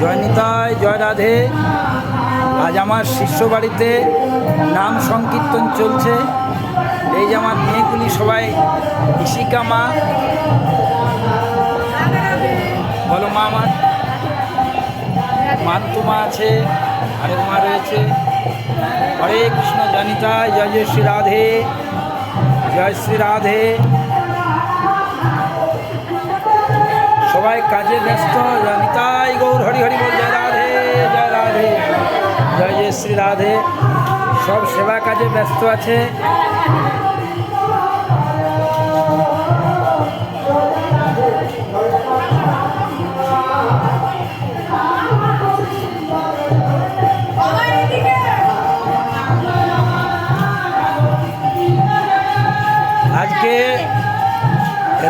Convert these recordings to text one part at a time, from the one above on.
জয় নিতাই, জয় রাধে। আজ আমার শিষ্য বাড়িতে নাম সংকীর্তন চলছে। এই যে আমার মেয়েগুলি সবাই ইশিকা মা, বলো মা আমার মান্তু মা আছে, আরেক মা রয়েছে। হরে কৃষ্ণ জনিতাই জয় জয় শ্রী রাধে, জয় শ্রী রাধে। সবাই কাজে ব্যস্ত নিতাই গৌর হরি হরি বল, জয় রাধে জয় রাধে, জয় জয় শ্রী রাধে। সব সেবা কাজে ব্যস্ত আছে।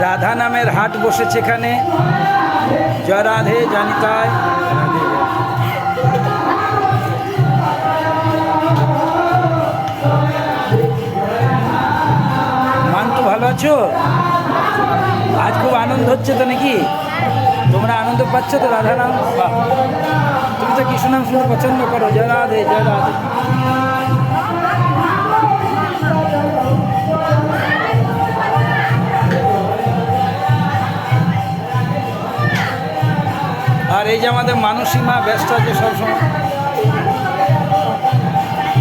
রাধা নামের হাট বসেছে এখানে। জয় রাধে জয়। মান্তু ভালো আছো? আজ খুব আনন্দ হচ্ছে তো নাকি? তোমরা আনন্দ পাচ্ছ তো রাধা নাম? তুমি তো কৃষ্ণ নাম শুনে পছন্দ করো। জয় রাধে জয় রাধে। আর এই যে আমাদের মানসী মা ব্যস্ত আছে সবসময়।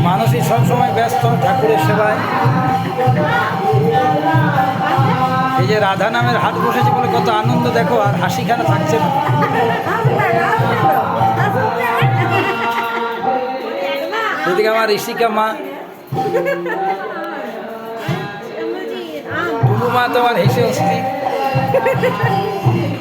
মানসী সবসময় ব্যস্ত, ঠাকুরের সেবায়। এই যে রাধা নামের হাট বসেছে বলে কত আনন্দ, দেখো, আর হাসিখানা থাকছে না। এদিকে আমার ঋষিকা মা। টুলু মা তোমার হেসে অস্থির